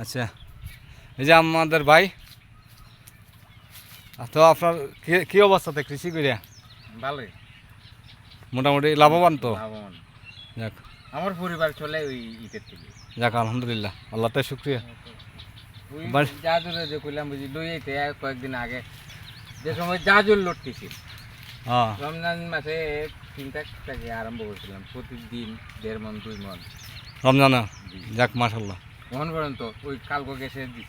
আচ্ছা এই যে আমাদের ভাই। তো আপনার কি- অবস্থাতে কৃষি করিয়া ভালোই। মোটামুটি লাভবান তো? লাভবান। যাক। আমার পরিবার চলে ওই ইটের থেকে। যাক আলহামদুলিল্লাহ। আল্লাহ তাই শুক্রিয়া জাজুরে যে কইলাম বুঝি কয়েকদিন আগে। যে সময় জাজুর লড়তেছি হ্যাঁ। রমজান মাসে তারিখ থেকে আরম্ভ করেছিলাম প্রতিদিন দেড় মন দুই মন রমজানা? যাক মাশাল্লাহ মন পর্যন্ত ওই কালকে গেছে দিছি।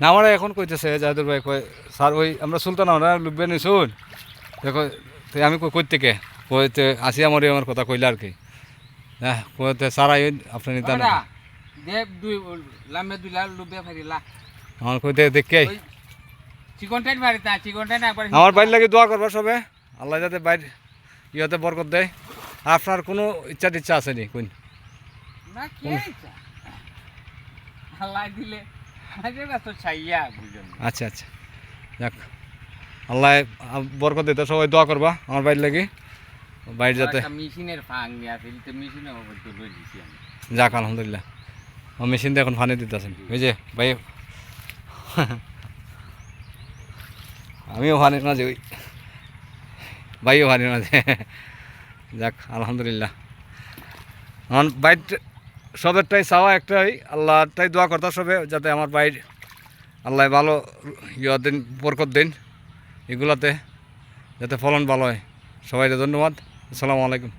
না আমরা এখন কইতেছে জাহিদুর ভাই কয় স্যার ওই আমরা সুলতান আমরা লুববে নিছুন। দেখো তো আমি কই কই থেকে? কইতে আসি আমার আমার কথা কইলে আর কি। হ্যাঁ কইতে স্যার আই আপনি নিতে ওরা দেব দুই লাম্বে দুই লাল লুবে ফারিলা আমার কইতে দেখে চিকন টাইট মারি তা চিকন টাইট একবার আমার বাইর লাগে দোয়া করবা সবে। আল্লাহ যাতে বাইর ইহতে বরকত দেয়। আপনার কোনো ইচ্ছা টিচ্ছা আছে নি কোন না কি ইচ্ছা? দিলে না আচ্ছা আচ্ছা। যাক। আল্লাহ বরকত দিতে সবাই দোয়া করবা আমার বাইর লাগে। বাইর যাতে মেশিনের নিয়ে তো মেশিনে যাক আলহামদুলিল্লাহ। ও মেশিন দিয়ে এখন পানি দিতেছেন। যে ভাই। আমিও পানির মাঝে ওই ভাইও পানির মাঝে। যাক আলহামদুলিল্লাহ। আমার বাইর সবেরটাই চাওয়া একটাই আল্লাহটাই দোয়া করতে সবে, যাতে আমার বাইর আল্লাহ ভালো ইয়া দিন, বরকত দিন এগুলাতে, যাতে ফলন ভালো হয়। সবাইকে ধন্যবাদ। আসসালামু আলাইকুম।